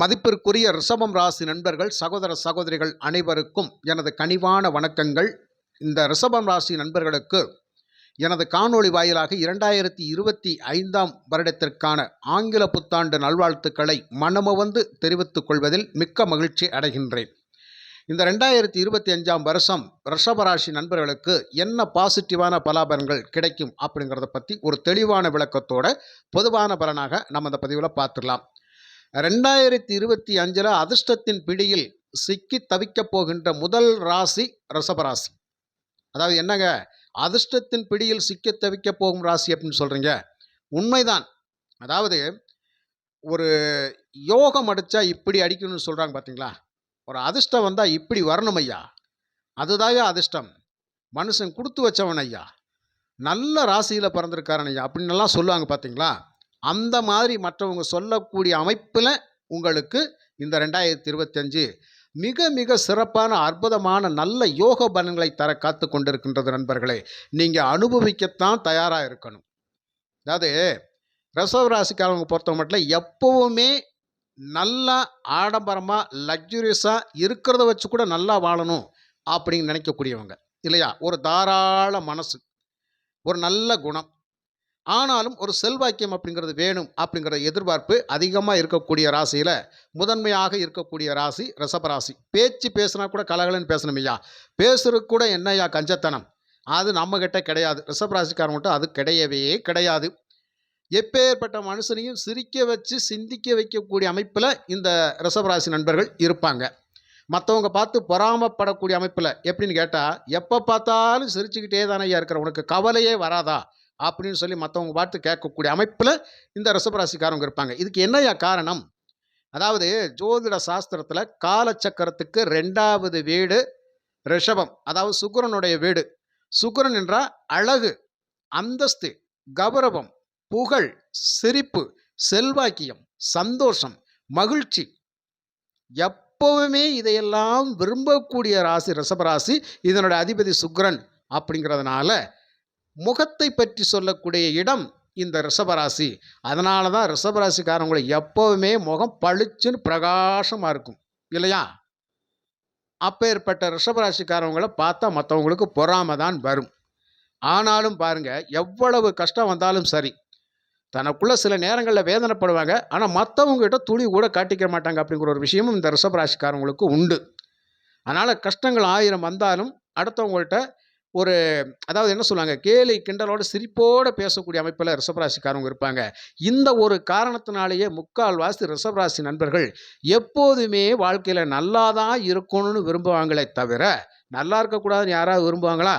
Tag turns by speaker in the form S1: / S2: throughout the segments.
S1: மதிப்பிற்குரிய ரிஷபம் ராசி நண்பர்கள் சகோதர சகோதரிகள் அனைவருக்கும் எனது கனிவான வணக்கங்கள். இந்த ரிஷபம் ராசி நண்பர்களுக்கு எனது காணொளி வாயிலாக இரண்டாயிரத்தி இருபத்தி ஐந்தாம் வருடத்திற்கான ஆங்கில புத்தாண்டு நல்வாழ்த்துக்களை மனமுவந்து தெரிவித்துக் கொள்வதில் மிக்க மகிழ்ச்சி அடைகின்றேன். இந்த ரெண்டாயிரத்தி இருபத்தி அஞ்சாம் வருஷம் ரிஷபராசி நண்பர்களுக்கு என்ன பாசிட்டிவான பலாபலன்கள் கிடைக்கும் அப்படிங்கிறத பற்றி ஒரு தெளிவான விளக்கத்தோட பொதுவான பலனாக நம்ம இந்த பதிவில் பார்த்துடலாம் ரெண்டாயிரத்தி இருபத்தி அஞ்சில் அதிர்ஷ்டத்தின் பிடியில் சிக்கி தவிக்கப் போகின்ற முதல் ராசி ரிஷபராசி. அதாவது என்னங்க? அதிர்ஷ்டத்தின் பிடியில் சிக்கி தவிக்கப் போகும் ராசி அப்படின்னு சொல்கிறீங்க உண்மைதான். அதாவது ஒரு யோகம் அடித்தா இப்படி அடிக்கணும்னு சொல்கிறாங்க பார்த்தீங்களா ஒரு அதிர்ஷ்டம் வந்தால் இப்படி வரணும் ஐயா. அதுதாயா அதிர்ஷ்டம். மனுஷன் கொடுத்து வச்சவன் ஐயா. நல்ல ராசியில் பிறந்திருக்காரன் ஐயா அப்படின்லாம் சொல்லுவாங்க பார்த்தீங்களா அந்த மாதிரி மற்றவங்க சொல்லக்கூடிய அமைப்பில் உங்களுக்கு இந்த ரெண்டாயிரத்தி இருபத்தஞ்சு மிக மிக சிறப்பான அற்புதமான நல்ல யோக பலன்களை தர காத்து கொண்டிருக்கின்றது நண்பர்களே. நீங்கள் அனுபவிக்கத்தான் தயாராக இருக்கணும். அதாவது ரிசர்வ் ராசிக்காரவங்க பொறுத்த மட்டும் எப்போவுமே நல்லா ஆடம்பரமாக லக்ஸுரியஸாக இருக்கிறத வச்சு கூட நல்லா வாழணும் அப்படின்னு நினைக்கக்கூடியவங்க. இல்லையா? ஒரு தாராள மனசு ஒரு நல்ல குணம். ஆனாலும் ஒரு செல்வாக்கியம் அப்படிங்கிறது வேணும் அப்படிங்கிற எதிர்பார்ப்பு அதிகமாக இருக்கக்கூடிய ராசியில் முதன்மையாக இருக்கக்கூடிய ராசி ரிஷபராசி பேச்சு பேசுனா கூட கலகலன்னு பேசணும் ஐயா. பேசுறது கூட என்னையா கஞ்சத்தனம். அது நம்மக்கிட்ட கிடையாது. ரிஷபராசிக்காரங்கிட்ட அது கிடையவே கிடையாது. எப்பேற்பட்ட மனுஷனையும் சிரிக்க வச்சு சிந்திக்க வைக்கக்கூடிய அமைப்பில் இந்த ரிஷபராசி நண்பர்கள் இருப்பாங்க. மற்றவங்க பார்த்து பொறாமப்படக்கூடிய அமைப்பில். எப்படின்னு கேட்டால் எப்போ பார்த்தாலும் சிரிச்சுக்கிட்டே தானே ஐயா இருக்கிற. உனக்கு கவலையே வராதா? அப்படின்னு சொல்லி மற்றவங்க பார்த்து கேட்கக்கூடிய அமைப்பில் இந்த ரிஷபராசிக்காரவங்க இருப்பாங்க. இதுக்கு என்னையா காரணம்? அதாவது ஜோதிட சாஸ்திரத்தில் காலச்சக்கரத்துக்கு ரெண்டாவது வீடு ரிஷபம். அதாவது சுக்கரனுடைய வீடு. சுக்கரன் என்றால் அழகு அந்தஸ்து கௌரவம் புகழ் சிரிப்பு செல்வாக்கியம் சந்தோஷம் மகிழ்ச்சி. எப்பவுமே இதையெல்லாம் விரும்பக்கூடிய ராசி ரிஷபராசி இதனுடைய அதிபதி சுக்கிரன் அப்படிங்கிறதுனால முகத்தை பற்றி சொல்லக்கூடிய இடம் இந்த ரிஷபராசி. அதனால தான் ரிஷபராசிக்காரங்களை எப்போவுமே முகம் பளிச்சுன்னு பிரகாசமாக இருக்கும். இல்லையா? அப்பேற்பட்ட ரிஷபராசிக்காரவங்களை பார்த்தா மற்றவங்களுக்கு பொறாமை தான் வரும். ஆனாலும் பாருங்க எவ்வளவு கஷ்டம் வந்தாலும் சரி தனக்குள்ள சில நேரங்களில் வேதனைப்படுவாங்க. ஆனால் மற்றவங்ககிட்ட துளி கூட காட்டிக்க மாட்டாங்க அப்படிங்கிற ஒரு விஷயமும் இந்த ரிஷபராசிக்காரவங்களுக்கு உண்டு. அதனால் கஷ்டங்கள் ஆயிரம் வந்தாலும் அடுத்தவங்கள்ட்ட ஒரு அதாவது என்ன சொல்லுவாங்க? கேலி கிண்டலோட சிரிப்போடு பேசக்கூடிய அமைப்பில் ரிஷபராசிக்காரவங்க இருப்பாங்க. இந்த ஒரு காரணத்தினாலேயே முக்கால்வாசி ரிஷபராசி நண்பர்கள் எப்போதுமே வாழ்க்கையில் நல்லா தான் இருக்கணும்னு விரும்புவாங்களே தவிர நல்லா இருக்கக்கூடாதுன்னு யாராவது விரும்புவாங்களா?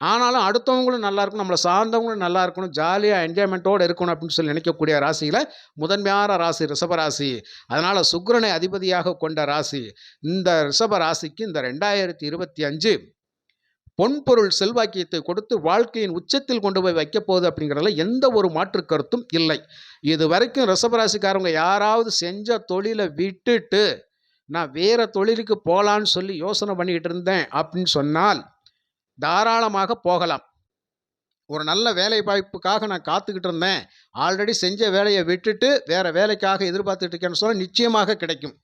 S1: ஆனாலும் அடுத்தவங்களும் நல்லா இருக்கணும் நம்மளை சார்ந்தவங்களும் நல்லா இருக்கணும் ஜாலியாக என்ஜாய்மெண்ட்டோடு இருக்கணும் அப்படின்னு சொல்லி நினைக்கக்கூடிய ராசியில் முதன்மையான ராசி ரிஷபராசி. அதனால் சுக்ரனை அதிபதியாக கொண்ட ராசி. இந்த ரிஷப ராசிக்கு இந்த ரெண்டாயிரத்தி இருபத்தி அஞ்சு பொன்பொருள் செல்வாக்கியத்தை கொடுத்து வாழ்க்கையின் உச்சத்தில் கொண்டு போய் வைக்க போகுது அப்படிங்கிறதுல எந்த ஒரு மாற்று கருத்தும் இல்லை. இது வரைக்கும் ரிசபராசிக்காரவங்க யாராவது செஞ்ச தொழிலை விட்டுட்டு நான் வேற தொழிலுக்கு போகலான்னு சொல்லி யோசனை பண்ணிக்கிட்டு இருந்தேன் அப்படின்னு சொன்னால் தாராளமாக போகலாம். ஒரு நல்ல வேலை வாய்ப்புக்காக நான் காத்துக்கிட்டு இருந்தேன். ஆல்ரெடி செஞ்ச வேலையை விட்டுட்டு வேற வேலைக்காக எதிர்பார்த்துட்டு இருக்கேன்னு சொன்னால் நிச்சயமாக கிடைக்கும்.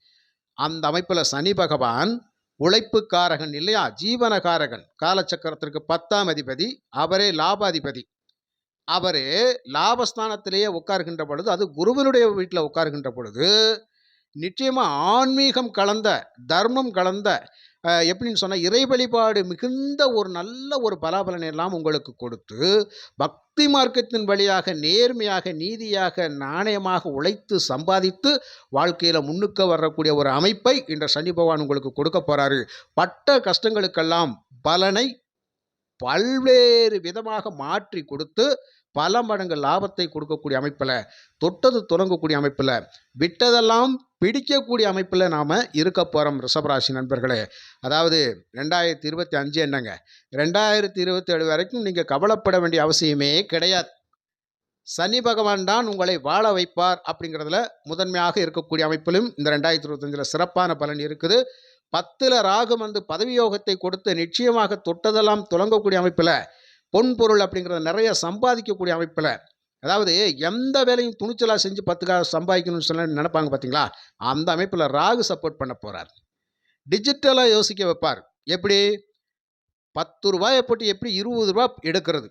S1: அந்த அமைப்பில் சனி பகவான் உழைப்புக்காரகன் இல்லையா? ஜீவனகாரகன் காலச்சக்கரத்திற்கு பத்தாம் அதிபதி அவரே லாபாதிபதி. அவரே லாபஸ்தானத்திலேயே உட்காருகின்ற பொழுது அது குருவனுடைய வீட்டில் உட்காருகின்ற பொழுது நிச்சயமாக ஆன்மீகம் கலந்த தர்மம் கலந்த எப்படின்னு சொன்னால் இறை வழிபாடு மிகுந்த ஒரு நல்ல ஒரு பலாபலனை எல்லாம் உங்களுக்கு கொடுத்து பக்தி மார்க்கத்தின் வழியாக நேர்மையாக நீதியாக நாணயமாக உழைத்து சம்பாதித்து வாழ்க்கையில் முன்னுக்கு வரக்கூடிய ஒரு அமைப்பை இன்று சனி பகவான் உங்களுக்கு கொடுக்க போகிறாரு பட்ட கஷ்டங்களுக்கெல்லாம் பலனை பல்வேறு விதமாக மாற்றி கொடுத்து பல மடங்கு லாபத்தை கொடுக்கக்கூடிய அமைப்பில் தொட்டது தொடங்கக்கூடிய அமைப்பில் விட்டதெல்லாம் பிடிக்கக்கூடிய அமைப்பில் நாம் இருக்க போகிறோம் ரிஷபராசி நண்பர்களே. அதாவது ரெண்டாயிரத்தி இருபத்தி அஞ்சு என்னங்க? ரெண்டாயிரத்தி இருபத்தி ஏழு வரைக்கும் நீங்கள் கவலைப்பட வேண்டிய அவசியமே கிடையாது. சனி பகவான் தான் உங்களை வாழ வைப்பார் அப்படிங்கிறதுல முதன்மையாக இருக்கக்கூடிய அமைப்பிலும் இந்த ரெண்டாயிரத்தி இருபத்தஞ்சில் சிறப்பான பலன் இருக்குது. பத்தில் ராகு வந்து பதவி யோகத்தை கொடுத்து நிச்சயமாக தொட்டதெல்லாம் துவங்கக்கூடிய அமைப்பில் பொன் பொருள் அப்படிங்கிறத நிறைய சம்பாதிக்கக்கூடிய அமைப்பில் அதாவது எந்த வேலையும் துணிச்சலாக செஞ்சு பத்துக்காக சம்பாதிக்கணும்னு சொல்ல நினைப்பாங்க பார்த்தீங்களா அந்த அமைப்பில் ராகு சப்போர்ட் பண்ண போகிறார் டிஜிட்டலாக யோசிக்க வைப்பார். எப்படி? பத்து ரூபாயை போட்டு எப்படி இருபது ரூபா எடுக்கிறது?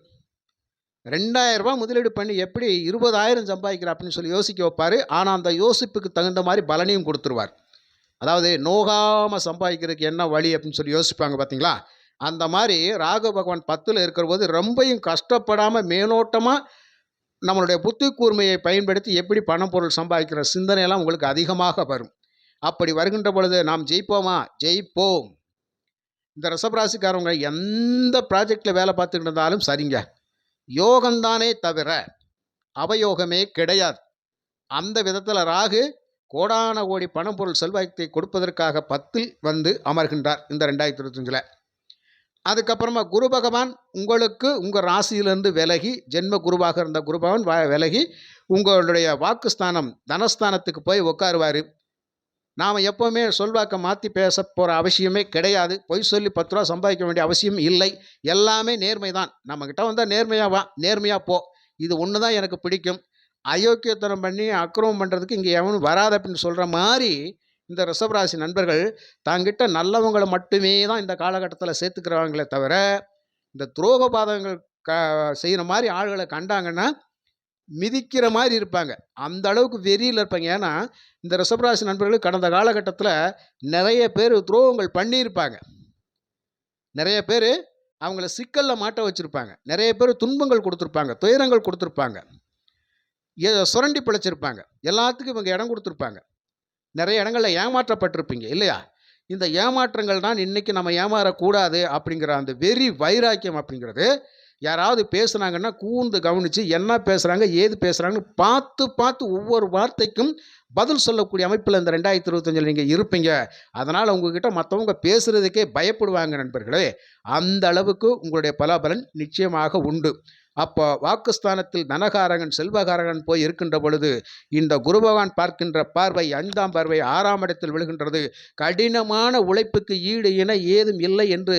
S1: ரெண்டாயிரரூபா முதலீடு பண்ணி எப்படி இருபதாயிரம் சம்பாதிக்கிற அப்படின்னு சொல்லி யோசிக்க வைப்பார். ஆனால் அந்த யோசிப்புக்கு தகுந்த மாதிரி பலனையும் கொடுத்துருவார். அதாவது நோகாமல் சம்பாதிக்கிறதுக்கு என்ன வழி அப்படின்னு சொல்லி யோசிப்பாங்க பார்த்தீங்களா அந்த மாதிரி ராகு பகவான் பத்தில் இருக்கிற போது ரொம்பையும் கஷ்டப்படாமல் மேலோட்டமாக நம்மளுடைய புத்தி கூர்மையை பயன்படுத்தி எப்படி பணம் பொருள் சம்பாதிக்கிற சிந்தனையெல்லாம் உங்களுக்கு அதிகமாக வரும். அப்படி வருகின்ற பொழுது நாம் ஜெயிப்போமா? ஜெயிப்போம். இந்த ரசபராசிக்காரவங்க எந்த ப்ராஜெக்டில் வேலை பார்த்துக்கிட்டு இருந்தாலும் சரிங்க. யோகம்தானே தவிர அவயோகமே கிடையாது. அந்த விதத்தில் ராகு கோடான கோடி பணம் பொருள் செல்வாயத்தை கொடுப்பதற்காக பத்தில் வந்து அமர்கின்றார் இந்த ரெண்டாயிரத்தி இருபத்தஞ்சில். அதுக்கப்புறமா குரு பகவான் உங்களுக்கு உங்கள் ராசியிலிருந்து விலகி ஜென்ம குருவாக இருந்த குரு பகவான் விலகி உங்களுடைய வாக்குஸ்தானம் தனஸ்தானத்துக்கு போய் உட்காருவார் நாம் எப்போவுமே சொல்வாக்க மாற்றி பேச போகிற அவசியமே கிடையாது. பொய் சொல்லி பத்து ரூபா சம்பாதிக்க வேண்டிய அவசியம் இல்லை. எல்லாமே நேர்மை தான் நம்மக்கிட்ட வந்தால் நேர்மையாக வா நேர்மையாக போ. இது ஒன்று தான் எனக்கு பிடிக்கும். அயோக்கியத்தனம் பண்ணி அக்கிரமம் பண்ணுறதுக்கு இங்கே எவனும் வராது அப்படின்னு சொல்கிற மாதிரி இந்த ரிஷபராசி நண்பர்கள் தாங்கிட்ட நல்லவங்களை மட்டுமே தான் இந்த காலகட்டத்தில் சேர்த்துக்கிறவங்களே தவிர இந்த துரோக பாதகங்கள் க செய்கிற மாதிரி ஆள்களை கண்டாங்கன்னா மிதிக்கிற மாதிரி இருப்பாங்க. அந்த அளவுக்கு வெறியில் இருப்பாங்க. ஏன்னா இந்த ரிஷபராசி நண்பர்கள் கடந்த காலகட்டத்தில் நிறைய பேர் துரோகங்கள் பண்ணியிருப்பாங்க. நிறைய பேர் அவங்கள சிக்கலில் மாட்ட வச்சுருப்பாங்க. நிறைய பேர் துன்பங்கள் கொடுத்துருப்பாங்க. துயரங்கள் கொடுத்துருப்பாங்க. ஏ சுரண்டி பிழைச்சிருப்பாங்க. எல்லாத்துக்கும் இவங்க இடம் கொடுத்துருப்பாங்க. நிறைய இடங்களில் ஏமாற்றப்பட்டிருப்பீங்க இல்லையா? இந்த ஏமாற்றங்கள் தான் இன்றைக்கி நம்ம ஏமாறக்கூடாது அப்படிங்கிற அந்த வெறி வைராக்கியம் அப்படிங்கிறது யாராவது பேசுனாங்கன்னா கூர்ந்து கவனித்து என்ன பேசுகிறாங்க ஏது பேசுகிறாங்கன்னு பார்த்து பார்த்து ஒவ்வொரு வார்த்தைக்கும் பதில் சொல்லக்கூடிய அமைப்பில் இந்த ரெண்டாயிரத்தி இருபத்தஞ்சில் நீங்கள் இருப்பீங்க. அதனால் உங்ககிட்ட மற்றவங்க பேசுகிறதுக்கே பயப்படுவாங்க நண்பர்களே. அந்த அளவுக்கு உங்களுடைய பலாபலன் நிச்சயமாக உண்டு. அப்போ வாக்குஸ்தானத்தில் தனகாரகன் செல்வகாரகன் போய் இருக்கின்ற பொழுது இந்த குரு பகவான் பார்க்கின்ற பார்வை ஐந்தாம் பார்வை ஆறாம் இடத்தில் விழுகின்றது. கடினமான உழைப்புக்கு ஈடு இணை ஏதும் இல்லை என்று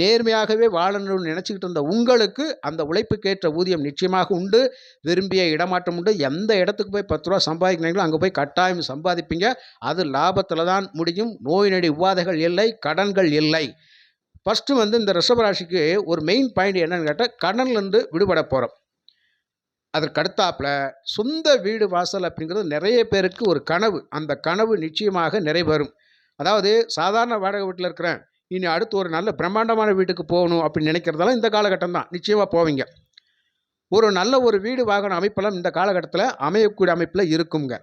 S1: நேர்மையாகவே வாழணும்னு நினச்சிக்கிட்டு இருந்த உங்களுக்கு அந்த உழைப்புக்கேற்ற ஊதியம் நிச்சயமாக உண்டு. விரும்பிய இடமாற்றம் உண்டு. எந்த இடத்துக்கு போய் பத்து ரூபா சம்பாதிக்கிறீங்களோ அங்கே போய் கட்டாயம் சம்பாதிப்பீங்க. அது லாபத்தில் தான் முடியும். நோய் நடி உபாதைகள் இல்லை கடன்கள் இல்லை. ஃபஸ்ட்டு வந்து இந்த ரிஷபராசிக்கு ஒரு மெயின் பாயிண்ட் என்னன்னு கேட்டால் கடன்லேருந்து விடுபட போகிறோம் அதற்கு அடுத்தாப்புல சொந்த வீடு வாசல் அப்படிங்கிறது நிறைய பேருக்கு ஒரு கனவு. அந்த கனவு நிச்சயமாக நிறைவேறும். அதாவது சாதாரண வாடகை வீட்டில் இருக்கிறேன். இனி அடுத்து ஒரு நல்ல பிரம்மாண்டமான வீட்டுக்கு போகணும் அப்படின்னு நினைக்கிறதெல்லாம் இந்த காலகட்டம் தான். நிச்சயமாக போவீங்க. ஒரு நல்ல ஒரு வீடு வாகன அமைப்பெல்லாம் இந்த காலகட்டத்தில் அமையக்கூடிய அமைப்பில் இருக்குங்க.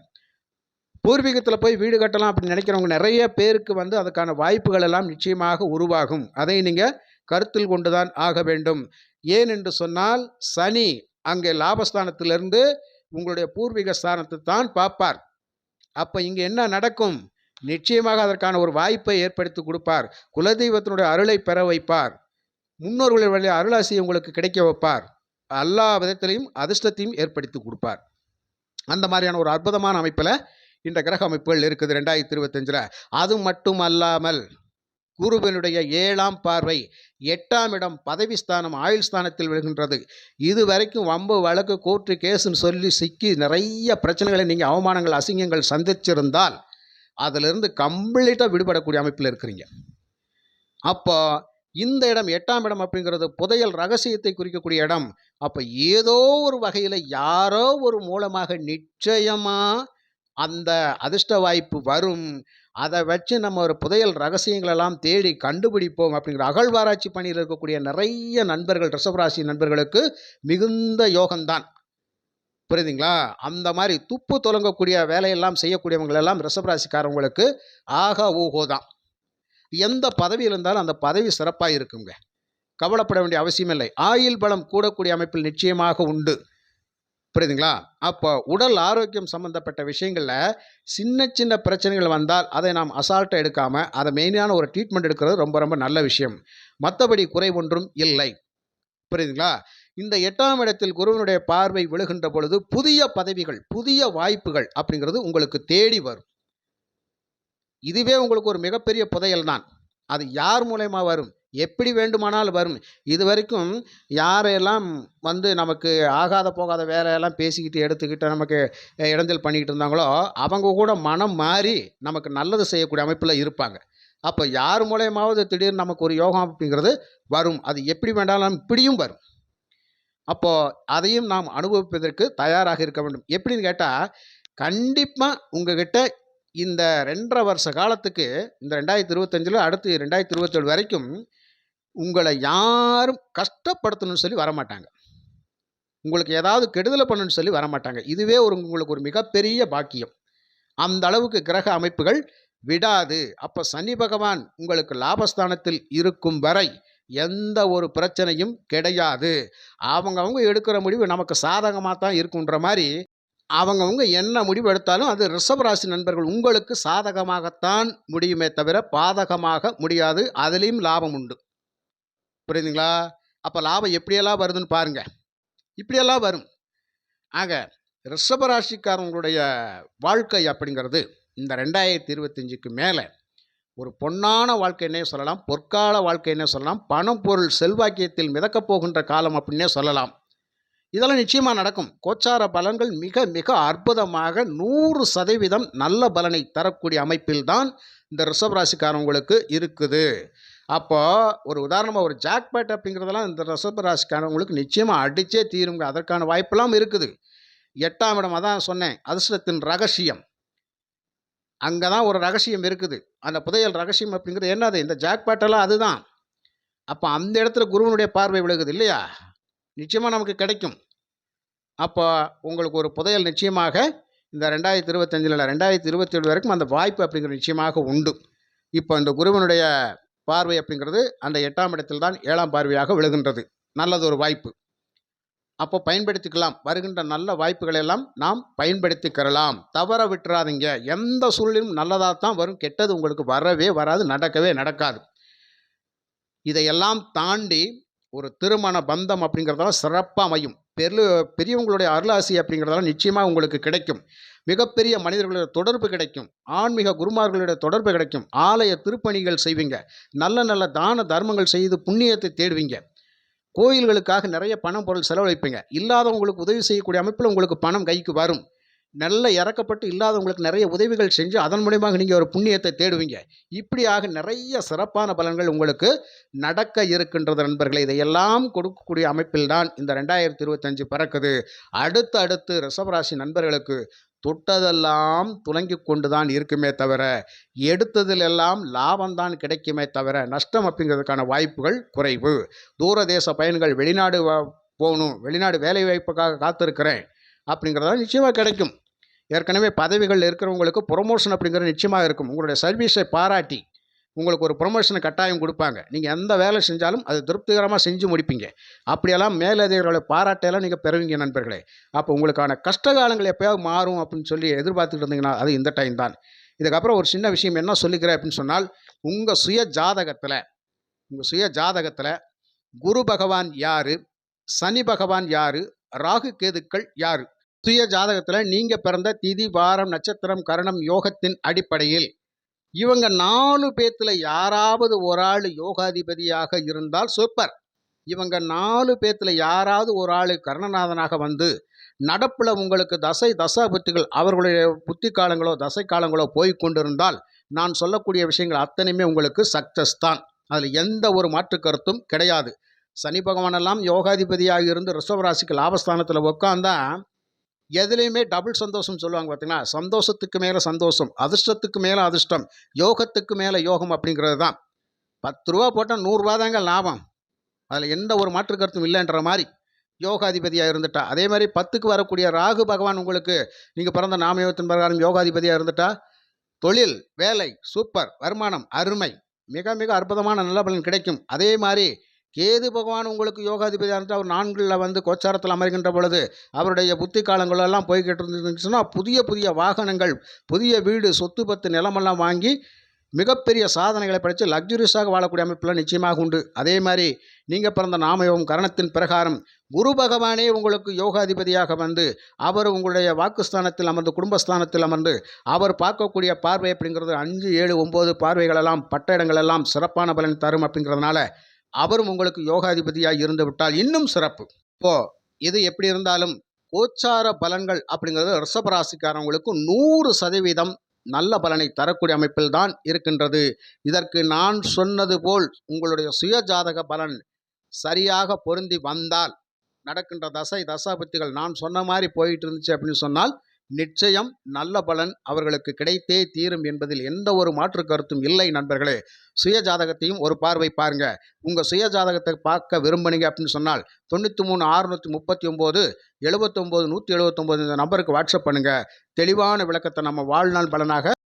S1: பூர்வீகத்தில் போய் வீடு கட்டலாம் அப்படின்னு நினைக்கிறவங்க நிறைய பேருக்கு வந்து அதுக்கான வாய்ப்புகள் எல்லாம் நிச்சயமாக உருவாகும். அதை நீங்கள் கருத்தில் கொண்டுதான் ஆக வேண்டும். ஏன் என்று சொன்னால் சனி அங்கே லாபஸ்தானத்திலிருந்து உங்களுடைய பூர்வீக ஸ்தானத்தை தான் பார்ப்பார். அப்போ இங்கே என்ன நடக்கும்? நிச்சயமாக அதற்கான ஒரு வாய்ப்பை ஏற்படுத்தி கொடுப்பார். குலதெய்வத்தினுடைய அருளை பெற வைப்பார். முன்னோர்களுடைய வழி அருளாசி உங்களுக்கு கிடைக்க வைப்பார். எல்லா விதத்திலையும் அதிர்ஷ்டத்தையும் ஏற்படுத்தி கொடுப்பார். அந்த மாதிரியான ஒரு அற்புதமான அமைப்பில் இந்த கிரக அமைப்புகள் இருக்குது ரெண்டாயிரத்தி இருபத்தஞ்சில். அது மட்டும் அல்லாமல் குருவினுடைய ஏழாம் பார்வை எட்டாம் இடம் பதவி ஸ்தானம் ஆயுள் ஸ்தானத்தில் விழுகின்றது. இது வரைக்கும் வம்பு வழக்கு கோர்ட்டு கேஸுன்னு சொல்லி சிக்கி நிறைய பிரச்சனைகளை நீங்கள் அவமானங்கள் அசிங்கங்கள் சந்திச்சிருந்தால் அதிலிருந்து கம்ப்ளீட்டாக விடுபடக்கூடிய அமைப்பில் இருக்கிறீங்க. அப்போ இந்த இடம் எட்டாம் இடம் அப்படிங்கிறது புதையல் ரகசியத்தை குறிக்கக்கூடிய இடம். அப்போ ஏதோ ஒரு வகையில் யாரோ ஒரு மூலமாக நிச்சயமாக அந்த அதிர்ஷ்ட வாய்ப்பு வரும். அதை வச்சு நம்ம ஒரு புதையல் ரகசியங்களெல்லாம் தேடி கண்டுபிடிப்போம் அப்படிங்கிற அகழ்வாராய்ச்சி பணியில் இருக்கக்கூடிய நிறைய நண்பர்கள் ரிஷபராசி நண்பர்களுக்கு மிகுந்த யோகம்தான். புரியுதுங்களா? அந்த மாதிரி துப்பு தொடங்கக்கூடிய வேலையெல்லாம் செய்யக்கூடியவங்களெல்லாம் ரிஷபராசிக்காரவங்களுக்கு ஆகா ஊகோ தான். எந்த பதவியில் இருந்தாலும் அந்த பதவி சிறப்பாக இருக்குங்க கவலைப்பட வேண்டிய அவசியம் இல்லை ஆயுள் பலம் கூடக்கூடிய அமைப்பில் நிச்சயமாக உண்டு. புரியுதுங்களா? அப்போ உடல் ஆரோக்கியம் சம்மந்தப்பட்ட விஷயங்களில் சின்ன சின்ன பிரச்சனைகள் வந்தால் அதை நாம் அசால்ட்டாக எடுக்காமல் அதை மெயினான ஒரு ட்ரீட்மெண்ட் எடுக்கிறது ரொம்ப ரொம்ப நல்ல விஷயம். மற்றபடி குறை ஒன்றும் இல்லை. புரியுதுங்களா? இந்த எட்டாம் இடத்தில் குருவனுடைய பார்வை விழுகின்ற பொழுது புதிய பதவிகள் புதிய வாய்ப்புகள் அப்படிங்கிறது உங்களுக்கு தேடி வரும். இதுவே உங்களுக்கு ஒரு மிகப்பெரிய புதையல் தான். அது யார் மூலயமா வரும்? எப்படி வேண்டுமானாலும் வரும். இது வரைக்கும் யாரெல்லாம் வந்து நமக்கு ஆகாத போகாத வேலையெல்லாம் பேசிக்கிட்டு எடுத்துக்கிட்டு நமக்கு இடைஞ்சல் பண்ணிக்கிட்டு இருந்தாங்களோ அவங்க கூட மனம் மாறி நமக்கு நல்லது செய்யக்கூடிய அமைப்பில் இருப்பாங்க. அப்போ யார் மூலயமாவது திடீர்னு நமக்கு ஒரு யோகம் அப்படிங்கிறது வரும். அது எப்படி வேண்டாலும் இப்படியும் வரும். அப்போது அதையும் நாம் அனுபவிப்பதற்கு தயாராக இருக்க வேண்டும். எப்படின்னு கேட்டால் கண்டிப்பாக உங்ககிட்ட இந்த ரெண்டரை வருஷ காலத்துக்கு இந்த ரெண்டாயிரத்தி இருபத்தஞ்சில் அடுத்து ரெண்டாயிரத்தி இருபத்தேழு வரைக்கும் உங்களை யாரும் கஷ்டப்படுத்தணும்னு சொல்லி வரமாட்டாங்க. உங்களுக்கு ஏதாவது கெடுதலை பண்ணணும்னு சொல்லி வரமாட்டாங்க. இதுவே ஒரு உங்களுக்கு ஒரு மிகப்பெரிய பாக்கியம். அந்த அளவுக்கு கிரக அமைப்புகள் விடாது. அப்போ சனி பகவான் உங்களுக்கு லாபஸ்தானத்தில் இருக்கும் வரை எந்த ஒரு பிரச்சனையும் கிடையாது. அவங்கவுங்க எடுக்கிற முடிவு நமக்கு சாதகமாக தான் இருக்குன்ற மாதிரி அவங்கவுங்க என்ன முடிவு எடுத்தாலும் அது ரிஷபராசி நண்பர்கள் உங்களுக்கு சாதகமாகத்தான் முடியுமே தவிர பாதகமாக முடியாது. அதுலேயும் லாபம் உண்டு. புரியுதுங்களா? அப்போ லாபம் எப்படியெல்லாம் வருதுன்னு பாருங்கள் இப்படியெல்லாம் வரும். ஆக ரிஷபராசிக்காரங்களுடைய வாழ்க்கை அப்படிங்கிறது இந்த ரெண்டாயிரத்தி இருபத்தஞ்சுக்கு மேலே ஒரு பொன்னான வாழ்க்கைன்னே சொல்லலாம் பொற்கால வாழ்க்கைன்னே சொல்லலாம் பணம் பொருள் செல்வாக்கியத்தில் மிதக்கப் போகின்ற காலம் அப்படின்னே சொல்லலாம். இதெல்லாம் நிச்சயமாக நடக்கும். கோச்சார பலன்கள் மிக மிக அற்புதமாக நூறு சதவீதம் நல்ல பலனை தரக்கூடிய அமைப்பில்தான் இந்த ரிஷபராசிக்காரவங்களுக்கு இருக்குது. அப்போது ஒரு உதாரணமாக ஒரு ஜாக்பேட் அப்படிங்கிறதெல்லாம் இந்த ரிஷபராசிக்காரவங்களுக்கு நிச்சயமாக அடித்தே தீருங்க. அதற்கான வாய்ப்பெல்லாம் இருக்குது. எட்டாம் இடம் அதான் சொன்னேன். அதிர்ஷ்டத்தின் ரகசியம். அங்கே தான் ஒரு ரகசியம் இருக்குது. அந்த புதையல் ரகசியம் அப்படிங்கிறது என்னது? இந்த ஜாக்பாட்டெல்லாம் அதுதான். அப்போ அந்த இடத்துல குருவனுடைய பார்வை விழுகுது இல்லையா? நிச்சயமாக நமக்கு கிடைக்கும். அப்போ உங்களுக்கு ஒரு புதையல் நிச்சயமாக இந்த ரெண்டாயிரத்தி இருபத்தஞ்சில் ரெண்டாயிரத்தி இருபத்தி இருபத்தேழு வரைக்கும் அந்த வாய்ப்பு அப்படிங்கிறது நிச்சயமாக உண்டு. இப்போ இந்த குருவனுடைய பார்வை அப்படிங்கிறது அந்த எட்டாம் இடத்தில் தான் ஏழாம் பார்வையாக விழுகின்றது. நல்லது ஒரு வாய்ப்பு. அப்போ பயன்படுத்திக்கலாம். வருகின்ற நல்ல வாய்ப்புகளை எல்லாம் நாம் பயன்படுத்திக்கிறலாம். தவற விட்டுறாதீங்க. எந்த சூழலும் நல்லதாக தான் வரும். கெட்டது உங்களுக்கு வரவே வராது. நடக்கவே நடக்காது. இதையெல்லாம் தாண்டி ஒரு திருமண பந்தம் அப்படிங்கிறதெல்லாம் சிறப்பாக அமையும் பெரு பெரியவங்களுடைய அருளாசி அப்படிங்கிறதெல்லாம் நிச்சயமாக உங்களுக்கு கிடைக்கும். மிகப்பெரிய மனிதர்களோட தொடர்பு கிடைக்கும். ஆன்மீக குருமார்களுடைய தொடர்பு கிடைக்கும். ஆலய திருப்பணிகள் செய்வீங்க. நல்ல நல்ல தான தர்மங்கள் செய்து புண்ணியத்தை தேடுவீங்க. கோயில்களுக்காக நிறைய பணம் பொருள் செலவழிப்பீங்க. இல்லாதவங்களுக்கு உதவி செய்யக்கூடிய அமைப்பில் உங்களுக்கு பணம் கைக்கு வரும். நல்ல இறக்கப்பட்டு இல்லாதவங்களுக்கு நிறைய உதவிகள் செஞ்சு அதன் மூலியமாக நீங்கள் ஒரு புண்ணியத்தை தேடுவீங்க. இப்படியாக நிறைய சிறப்பான பலன்கள் உங்களுக்கு நடக்க இருக்கின்றது நண்பர்களே. இதையெல்லாம் கொடுக்கக்கூடிய அமைப்பில் தான் இந்த ரெண்டாயிரத்தி இருபத்தஞ்சு பிறக்குது. அடுத்து அடுத்து ரிஷபராசி நண்பர்களுக்கு தொட்டதெல்லாம் துலங்கி கொண்டு தான் இருக்குமே தவிர எடுத்ததிலெல்லாம் லாபம்தான் கிடைக்குமே தவிர நஷ்டம் அப்படிங்கிறதுக்கான வாய்ப்புகள் குறைவு. தூரதேச பயன்கள் வெளிநாடு வ- போகணும் வெளிநாடு வேலை வாய்ப்புக்காக காத்திருக்கிறேன் அப்படிங்கிறதெல்லாம் நிச்சயமாக கிடைக்கும். ஏற்கனவே பதவிகள் இருக்கிறவங்களுக்கு ப்ரொமோஷன் அப்படிங்கிறது நிச்சயமாக இருக்கும். உங்களுடைய சர்வீஸை பாராட்டி உங்களுக்கு ஒரு ப்ரொமோஷனை கட்டாயம் கொடுப்பாங்க. நீங்கள் எந்த வேலை செஞ்சாலும் அது திருப்திகரமாக செஞ்சு முடிப்பீங்க. அப்படியெல்லாம் மேலதிகாரிகளை பாராட்டையெல்லாம் நீங்கள் பெறுவீங்க நண்பர்களே. அப்போ உங்களுக்கான கஷ்டகாலங்கள் எப்போயாவது மாறும் அப்படின்னு சொல்லி எதிர்பார்த்துட்டு இருந்தீங்கன்னா அது இந்த டைம் தான். இதுக்கப்புறம் ஒரு சின்ன விஷயம் என்ன சொல்லிக்கிறேன் அப்படின்னு சொன்னால் உங்கள் சுய ஜாதகத்தில் உங்கள் சுய ஜாதகத்தில் குரு பகவான் யார்? சனி பகவான் யார்? ராகு கேதுக்கள் யார்? சுய ஜாதகத்தில் நீங்கள் பிறந்த திதி வாரம் நட்சத்திரம் கரணம் யோகத்தின் அடிப்படையில் இவங்க நாலு பேர்த்தில் யாராவது ஒரு ஆள் யோகாதிபதியாக இருந்தால் சூப்பர் இவங்க நாலு பேர்த்தில் யாராவது ஒரு ஆள் கர்ணநாதனாக வந்து நடப்பில் உங்களுக்கு தசை தசாபுத்திகள் அவர்களுடைய புத்தி காலங்களோ தசை காலங்களோ போய் கொண்டிருந்தால் நான் சொல்லக்கூடிய விஷயங்கள் அத்தனையுமே உங்களுக்கு சக்சஸ் தான். அதில் எந்த ஒரு மாற்று கருத்தும் கிடையாது. சனி பகவானெல்லாம் யோகாதிபதியாக இருந்து ரிஷவராசிக்கு லாபஸ்தானத்தில் உட்காந்தா எதுலேயுமே டபுள் சந்தோஷம் சொல்லுவாங்க பார்த்தீங்களா சந்தோஷத்துக்கு மேலே சந்தோஷம் அதிர்ஷ்டத்துக்கு மேலே அதிர்ஷ்டம் யோகத்துக்கு மேலே யோகம் அப்படிங்கிறது தான். பத்து ரூபா போட்டால் நூறுரூவா தாங்க லாபம். அதில் எந்த ஒரு மாற்று கருத்தும் இல்லைன்ற மாதிரி யோகாதிபதியாக இருந்துட்டா. அதே மாதிரி பத்துக்கு வரக்கூடிய ராகு பகவான் உங்களுக்கு நீங்கள் பிறந்த நாமயோகத்தின் பிரகாரம் யோகாதிபதியாக இருந்துட்டா தொழில் வேலை சூப்பர் வருமானம் அருமை மிக மிக அற்புதமான நல்ல பலன் கிடைக்கும். அதே மாதிரி கேது பகவான் உங்களுக்கு யோகாதிபதியாக அவர் நான்கில் வந்து கோச்சாரத்தில் அமர்கின்ற பொழுது அவருடைய புத்தி காலங்களெல்லாம் போய்கிட்டு இருந்துச்சுன்னா புதிய புதிய வாகனங்கள் புதிய வீடு சொத்து பத்து நிலமெல்லாம் வாங்கி மிகப்பெரிய சாதனைகளை படைத்து லக்ஸுரியஸாக வாழக்கூடிய அமைப்பில் நிச்சயமாக உண்டு. அதே மாதிரி நீங்கள் பிறந்த நாமயோகம் கரணத்தின் பிரகாரம் குரு பகவானே உங்களுக்கு யோகாதிபதியாக வந்து அவர் உங்களுடைய வாக்குஸ்தானத்தில் அமர்ந்து குடும்பஸ்தானத்தில் அமர்ந்து அவர் பார்க்கக்கூடிய பார்வை அப்படிங்கிறது அஞ்சு ஏழு ஒம்பது பார்வைகளெல்லாம் பட்ட இடங்களெல்லாம் சிறப்பான பலன் தரும் அப்படிங்கிறதுனால அவரும் உங்களுக்கு யோகாதிபதியாக இருந்து விட்டால் இன்னும் சிறப்பு. இப்போ இது எப்படி இருந்தாலும் கோச்சார பலன்கள் அப்படிங்கிறது ரிஷபராசிக்காரவங்களுக்கு நூறு சதவீதம் நல்ல பலனை தரக்கூடிய அமைப்பில் தான் இருக்கின்றது. இதற்கு நான் சொன்னது போல் உங்களுடைய சுய ஜாதக பலன் சரியாக பொருந்தி வந்தால் நடக்கின்ற தசை தசாபத்திகள் நான் சொன்ன மாதிரி போயிட்டு இருந்துச்சு அப்படின்னு சொன்னால் நிச்சயம் நல்ல பலன் அவர்களுக்கு கிடைத்தே தீரும் என்பதில் எந்த ஒரு மாற்று கருத்தும் இல்லை நண்பர்களே. சுய ஜாதகத்தையும் ஒரு பார்வை பாருங்க. உங்கள் சுய ஜாதகத்தை பார்க்க விரும்புனீங்க அப்படின்னு சொன்னால் தொண்ணூற்றி மூணு அறுநூற்றி முப்பத்தி ஒம்பது எழுபத்தொம்போது நூற்றி எழுபத்தொம்போது இந்த நம்பருக்கு வாட்ஸ்அப் பண்ணுங்கள் தெளிவான விளக்கத்தை நம்ம வாழ்நாள் பலனாக